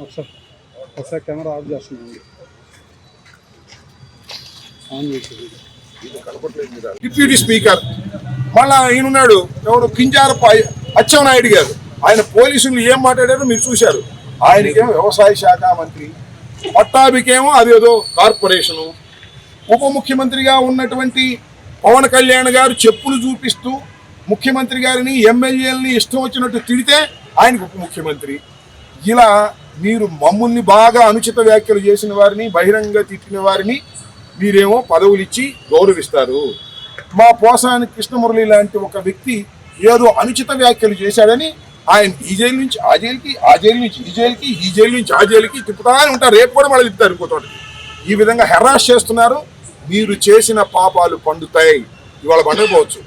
ఒకసారి ఒకసారి camera off చేస్తున్నాను ఆన్ చేసి డిప్యూటీ స్పీకర్. మళ్ళా ఈయన ఉన్నాడు ఎవరు కింజారప్ప అచ్చెన్నాయుడు గారు. ఆయన పోలీసులు ఏం మాట్లాడారో మీరు చూశారు. ఆయనకేమో వ్యవసాయ శాఖ మంత్రి పట్టాభికేమో అదేదో కార్పొరేషను. ఉప ముఖ్యమంత్రిగా ఉన్నటువంటి పవన్ కళ్యాణ్ గారు చెప్పులు చూపిస్తూ ముఖ్యమంత్రి గారిని ఎమ్మెల్యేలని ఇష్టం వచ్చినట్టు తిడితే ఆయనకు ఉప ముఖ్యమంత్రి. ఇలా మీరు మమ్మల్ని బాగా అనుచిత వ్యాఖ్యలు చేసిన వారిని బహిరంగ తిట్టిన వారిని మీరేమో పదవులు ఇచ్చి గౌరవిస్తారు. మా పోసాని కృష్ణమురళి లాంటి ఒక వ్యక్తి ఏదో అనుచిత వ్యాఖ్యలు చేశాడని ఆయన ఈ జైలు నుంచి ఆ జైలుకి ఆ జైలు నుంచి ఈ జైలుకి ఈ జైలు నుంచి ఆ జైలుకి తిప్పుతానే ఉంటారు. రేపు కూడా మళ్ళీ తిప్పుతారు ఇంకోతోటి. ఈ విధంగా హెరాస్ చేస్తున్నారు. మీరు చేసిన పాపాలు పండుతాయి. ఇవాళ పండకపోవచ్చు.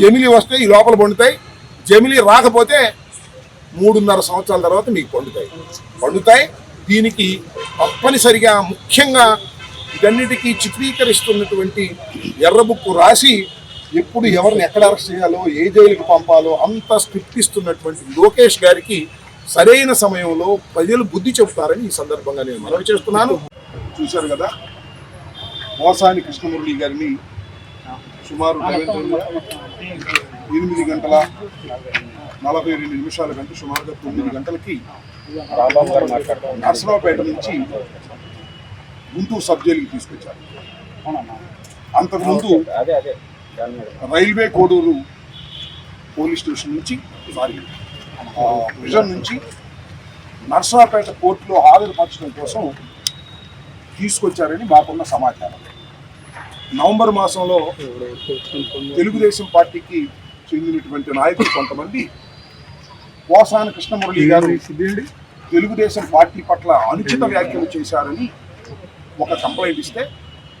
జమిలి వస్తే ఈ లోపల పండుతాయి. జమిలి రాకపోతే మూడున్నర సంవత్సరాల తర్వాత మీకు పండుతాయి. పండుతాయి. దీనికి తప్పనిసరిగా ముఖ్యంగా ఇదన్నిటికీ చిత్రీకరిస్తున్నటువంటి ఎర్రబుక్కు రాసి ఎప్పుడు ఎవరిని ఎక్కడ అరెస్ట్ చేయాలో ఏ జైలుకి పంపాలో అంత స్క్రిప్ట్ ఇస్తున్నటువంటి లోకేష్ గారికి సరైన సమయంలో ప్రజలు బుద్ధి చెబుతారని ఈ సందర్భంగా నేను మనవి చేస్తున్నాను. చూశారు కదా? మోసాని కృష్ణమురళి గారిని సుమారు ఎనిమిది గంటల నలభై రెండు నిమిషాల కంటే సుమారుగా తొమ్మిది గంటలకి నర్సరావుపేట నుంచి గుంటూరు సబ్ జైలుకి తీసుకొచ్చారు. అంతకుముందు రైల్వే కోడూరు పోలీస్ స్టేషన్ నుంచి సారీ. ప్రిజన్ నుంచి నర్సరావుపేట కోర్టులో హాజరుపరచడం కోసం తీసుకొచ్చారని మాకున్న సమాచారం. నవంబర్ మాసంలో తెలుగుదేశం పార్టీకి చెందినటువంటి నాయకులు కొంతమంది పోసాన కృష్ణమురళి గారు తెలుగుదేశం పార్టీ పట్ల అనుచిత వ్యాఖ్యలు చేశారని ఒక కంప్లైంట్ ఇస్తే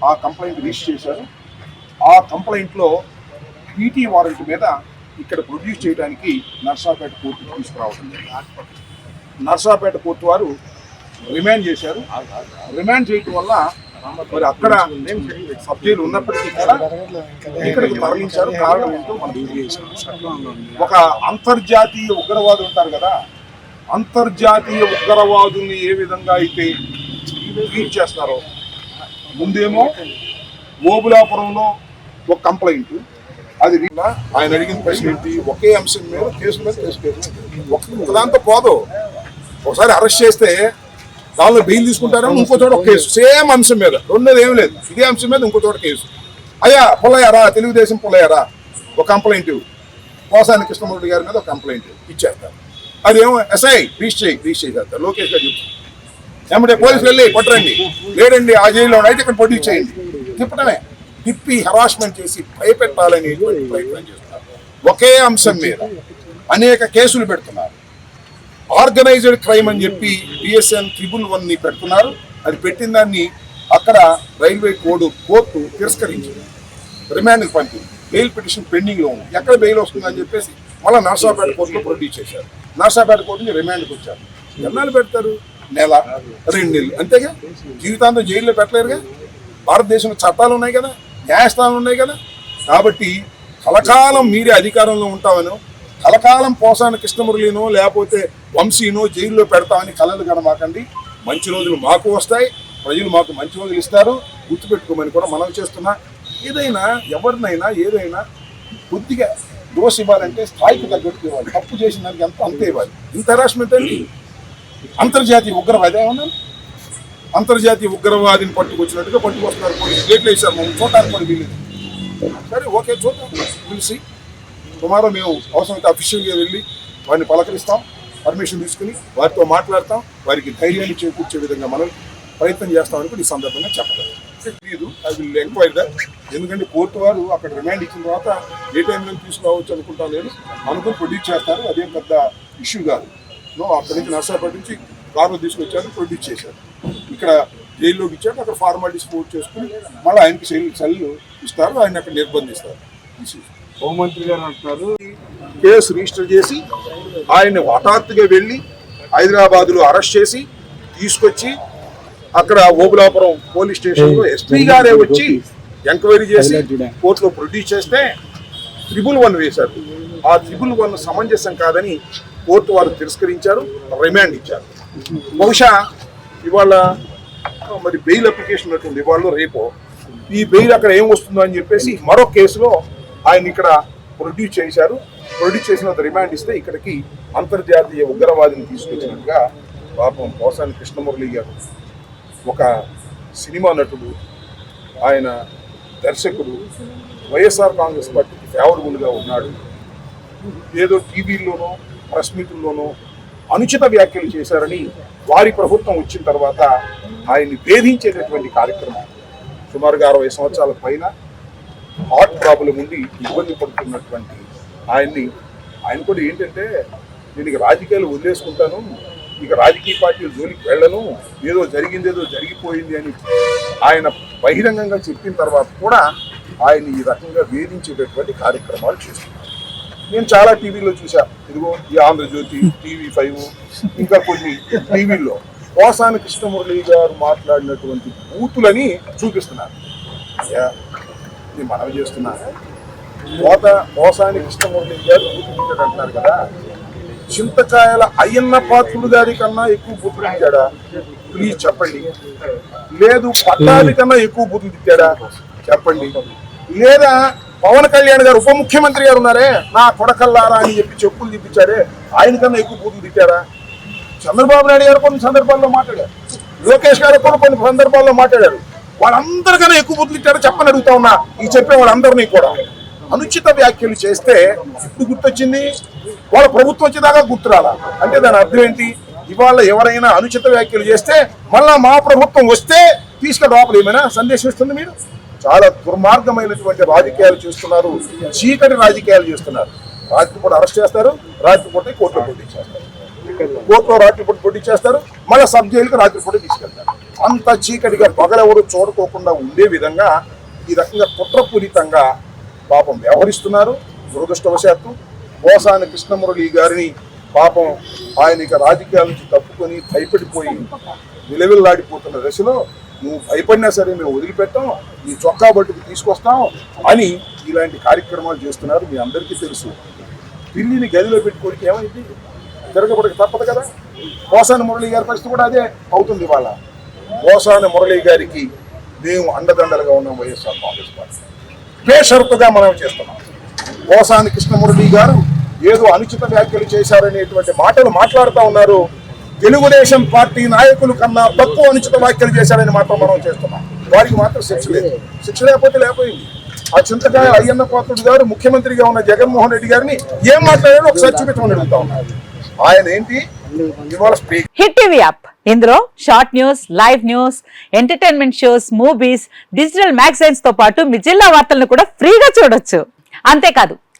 ఆ కంప్లైంట్ రిజిస్టర్ చేశారు. ఆ కంప్లైంట్లో పీటీ వారెంట్ మీద ఇక్కడ ప్రొడ్యూస్ చేయడానికి నర్సాపేట కోర్టుకు తీసుకురావడం నర్సాపేట కోర్టు వారు రిమాండ్ చేశారు. రిమాండ్ చేయటం వల్ల మరి అక్కడ సబ్జీలు ఉన్నప్పటికీ కూడా ఇక్కడికి తరలించారు. కారణం ఏంటో మనం ఒక అంతర్జాతీయ ఉగ్రవాదులు ఉంటారు కదా అంతర్జాతీయ ఉగ్రవాదుల్ని ఏ విధంగా అయితే ట్వీట్ చేస్తారో ముందేమో ఓబులాపురంలో ఒక కంప్లైంట్. అది ఆయన అడిగిన ప్రశ్న ఏంటి? ఒకే అంశం మీద కేసు మీద కేసు కేసు ఒక ఒకదాంతో పోదు. ఒకసారి అరెస్ట్ చేస్తే దానిలో బెయిల్ తీసుకుంటారో ఇంకో చోట ఒక కేసు. సేమ్ అంశం మీద. రెండోది ఏం లేదు. ఇదే అంశం మీద ఇంకో చోట కేసు. అయ్యా పుల్లయ్యారా తెలుగుదేశం పుల్లయ్యారా ఒక కంప్లైంట్ పోసాని కృష్ణమూర్తి గారి మీద ఒక కంప్లైంట్ ఇచ్చేస్తారు. అదేమో ఎస్ఐ రీచ్ చేయి రీచ్ చేసేస్తారు లోకేష్ గారు చెప్తారు. ఏమంటే పోలీసులు వెళ్ళి కొట్టరండి. లేడండి ఆ జైల్లో అయితే ఇక్కడ పొడి చేయండి. తిప్పటమే. తిప్పి హరాస్మెంట్ చేసి భయపెట్టాలని ప్రయత్నం చేస్తున్నారు. ఒకే అంశం మీద అనేక కేసులు పెడుతున్నారు. ఆర్గనైజ్డ్ క్రైమ్ అని చెప్పి బిఎస్ఎన్ ట్రిబుల్ వన్ని పెడుతున్నారు. అది పెట్టిన దాన్ని అక్కడ రైల్వే కోడ్ కోర్టు తిరస్కరించింది. రిమాండ్కి పంపింది. బెయిల్ పిటిషన్ పెండింగ్లో ఉంది. ఎక్కడ బెయిల్ వస్తుందని చెప్పేసి మళ్ళీ నర్సాపేట కోర్టులో ప్రొడ్యూస్ చేశారు. నర్సాపేట కోర్టు నుంచి రిమాండ్కి వచ్చారు. ఎన్నాళ్ళు పెడతారు? నెల రెండు నెలలు. అంతేగా? జీవితాంతం జైల్లో పెట్టలేరుగా? భారతదేశంలో చట్టాలు ఉన్నాయి కదా న్యాయస్థానాలు ఉన్నాయి కదా. కాబట్టి కలకాలం మీరే అధికారంలో ఉంటామనో కలకాలం పోసాన కృష్ణమురళినో లేకపోతే వంశీనో జైల్లో పెడతామని కలలు కనమాకండి మంచి రోజులు మాకు వస్తాయి. ప్రజలు మాకు మంచి రోజులు ఇస్తారు. గుర్తుపెట్టుకోమని కూడా మనం చేస్తున్నా. ఏదైనా ఎవరినైనా ఏదైనా కొద్దిగా దోష ఇవ్వాలంటే స్థాయికి తగ్గట్టు ఇవ్వాలి. తప్పు చేసిన దానికి ఎంత అంతే ఇవ్వాలి. ఇంత హరాస్మెంట్ అండి అంతర్జాతీయ ఉగ్రవాది ఏమన్నా? అంతర్జాతీయ ఉగ్రవాదిని పట్టుకొచ్చినట్టుగా పట్టుకొస్తున్నారు కొన్ని గేట్లు వేశారు మనం చూడటానికి కూడా వీలేదు సరే ఓకే చూద్దాం. పిలిచి టుమారో మేము అవసరమైతే అఫీషియల్గా వెళ్ళి వారిని పలకరిస్తాం. పర్మిషన్ తీసుకుని వారితో మాట్లాడతాం. వారికి ధైర్యాన్ని చేకూర్చే విధంగా మనం ప్రయత్నం చేస్తామని కూడా ఈ సందర్భంగా చెప్పగలం. తెలియదు ఐ విల్ ఎంక్వైరీ దట్ ఎందుకంటే కోర్టు వారు అక్కడ రిమాండ్ ఇచ్చిన తర్వాత ఏ టైంలో తీసుకురావచ్చు అనుకుంటా లేదు అనుకుని ప్రొడ్యూస్ చేస్తారు. అదేం పెద్ద ఇష్యూ కాదు. నో అక్కడి నుంచి నర్సాపేట నుంచి కారులో తీసుకొచ్చారు ప్రొడ్యూస్ చేశారు. ఇక్కడ జైల్లోకి ఇచ్చాక అక్కడ ఫార్మాలిటీస్ పూర్తి చేసుకుని మళ్ళీ ఆయనకి సెల్ సెల్ ఇస్తారు ఆయన అక్కడ నిర్బంధిస్తారు. హోంమంత్రి గారు అంటున్నారు. కేసు రిజిస్టర్ చేసి ఆయన్ని హఠాత్తుగా వెళ్ళి హైదరాబాద్లో అరెస్ట్ చేసి తీసుకొచ్చి అక్కడ ఓబులాపురం పోలీస్ స్టేషన్లో ఎస్పీ గారే వచ్చి ఎంక్వైరీ చేసి కోర్టులో ప్రొడ్యూస్ చేస్తే త్రిబుల్ వన్ వేశారు. ఆ త్రిబుల్ వన్ సమంజసం కాదని కోర్టు వారు తిరస్కరించారు రిమాండ్ ఇచ్చారు. బహుశా ఇవాళ మరి బెయిల్ అప్లికేషన్ ఉన్నటువంటి ఇవాళ రేపు ఈ బెయిల్ అక్కడ ఏం వస్తుందో అని చెప్పేసి మరో కేసులో ఆయన ఇక్కడ ప్రొడ్యూస్ చేశారు. ప్రొడ్యూస్ చేసిన రిమాండ్ ఇస్తే ఇక్కడికి అంతర్జాతీయ ఉగ్రవాదిని తీసుకొచ్చినట్టుగా పాపం పోసాని కృష్ణమురళి గారు ఒక సినిమా నటుడు ఆయన దర్శకుడు వైఎస్ఆర్ కాంగ్రెస్ పార్టీకి ఫేవరబుల్గా ఉన్నాడు. ఏదో టీవీల్లోనో ప్రెస్ మీటుల్లోనో అనుచిత వ్యాఖ్యలు చేశారని వారి ప్రభుత్వం వచ్చిన తర్వాత ఆయన్ని వేధించేటటువంటి కార్యక్రమం సుమారుగా అరవై సంవత్సరాల పైన హార్ట్ ప్రాబ్లం ఉండి ఇబ్బంది పడుతున్నటువంటి ఆయన్ని ఆయన కూడా ఏంటంటే నేను ఇక రాజకీయాలు వదిలేసుకుంటాను ఇక రాజకీయ పార్టీలు జోలికి వెళ్ళను ఏదో జరిగింది ఏదో జరిగిపోయింది అని ఆయన బహిరంగంగా చెప్పిన తర్వాత కూడా ఆయన ఈ రకంగా వేధించేటటువంటి కార్యక్రమాలు చేస్తున్నారు. నేను చాలా టీవీలో చూసా ఇదిగో ఈ ఆంధ్రజ్యోతి టీవీ ఫైవ్ ఇంకా కొన్ని టీవీల్లో. పోసాని కృష్ణమురళి గారు మాట్లాడినటువంటి బూతులని చూపిస్తున్నారు. నేను మనవి చేస్తున్నా. పోత పోసాని కృష్ణమురళి గారు బూతులు అంటున్నారు కదా. చింతకాయల అయ్యన్న పాత్రుడు గారి కన్నా ఎక్కువ బూతులు తిట్టాడా? ప్లీజ్ చెప్పండి. లేదు పట్టాలి కన్నా ఎక్కువ బూతులు తిట్టాడా? చెప్పండి. లేదా పవన్ కళ్యాణ్ గారు ఉప ముఖ్యమంత్రి గారు ఉన్నారే? నా కొడకల్లారా అని చెప్పి చెప్పులు తిప్పించారే. ఆయన కన్నా ఎక్కువ బూతులు తిట్టారా? చంద్రబాబు నాయుడు గారు కొన్ని సందర్భాల్లో మాట్లాడారు. లోకేష్ గారు కూడా కొన్ని సందర్భాల్లో మాట్లాడారు. వాళ్ళందరికన్నా ఎక్కువ బుద్ధులు ఇచ్చారో చెప్పని అడుగుతా ఉన్నా. ఈ చెప్పే వాళ్ళందరినీ కూడా. అనుచిత వ్యాఖ్యలు చేస్తే ఇప్పుడు గుర్తొచ్చింది. వాళ్ళ ప్రభుత్వం వచ్చేదాకా గుర్తురాలా? అంటే దాని అర్థం ఏంటి? ఇవాళ ఎవరైనా అనుచిత వ్యాఖ్యలు చేస్తే మళ్ళా మా ప్రభుత్వం వస్తే తీసుకుని లోపల ఏమైనా సందేశం ఇస్తుంది మీరు? చాలా దుర్మార్గమైనటువంటి రాజకీయాలు చేస్తున్నారు చీకటి రాజకీయాలు చేస్తున్నారు. రాత్రిపూట అరెస్ట్ చేస్తారు రాత్రిపూట కోర్టులో పోటీ చేస్తారు. కోర్టులో రాత్రిపూట పోటీ చేస్తారు మళ్ళీ సబ్ జైలుకి రాత్రిపూట తీసుకెళ్తారు. అంత చీకటిగా పగలెవరు చూడకోకుండా ఉండే విధంగా ఈ రకంగా కుట్రపూరితంగా పాపం వ్యవహరిస్తున్నారు. దురదృష్టవశాత్తు పోసాని కృష్ణమురళి గారిని పాపం ఆయన ఇక రాజకీయాల నుంచి తప్పుకొని భయపడిపోయి విలవిల్లాడిపోతున్న దశలో నువ్వు భయపడినా సరే మేము వదిలిపెట్టాం నీ చొక్కా బట్టుకు తీసుకొస్తాం అని ఇలాంటి కార్యక్రమాలు చేస్తున్నారు మీ అందరికీ తెలుసు. పిల్లిని గదిలో పెట్టుకోడికి ఏమైంది? తిరగబడక తప్పదు కదా? పోసాని మురళి గారి పరిస్థితి కూడా అదే అవుతుంది ఇవాళ. పోసాని మురళి గారికి మేము అండదండలుగా ఉన్నాం వైఎస్ఆర్ కాంగ్రెస్ పార్టీ. బేషరతుగా మనం చేస్తున్నాం. పోసాని కృష్ణమురళి గారు ఏదో అనుచిత వ్యాఖ్యలు చేశారనేటువంటి మాటలు మాట్లాడుతూ ఉన్నారు. తెలుగుదేశం పార్టీ నాయకులు కన్నా తక్కువ అనుచిత వ్యాఖ్యలు చేశారని మాత్రం మనం చేస్తున్నాం. వారికి మాత్రం శిక్ష లేదు శిక్ష లేకపోతే లేకపోయింది ఆ చింతకాయ అయ్యన్న పాత్రుడు గారు ముఖ్యమంత్రిగా ఉన్న జగన్మోహన్ రెడ్డి గారిని ఏం మాట్లాడారో ఒకసారి చూపించమని అడుగుతా ఉన్నారు ఆయన ఏంటి? Hit TV app. ఇందులో short news live news entertainment shows movies digital మ్యాగజైన్స్తో పాటు మీ జిల్లా వార్తలను కూడా ఫ్రీగా చూడొచ్చు. అంతేకాదు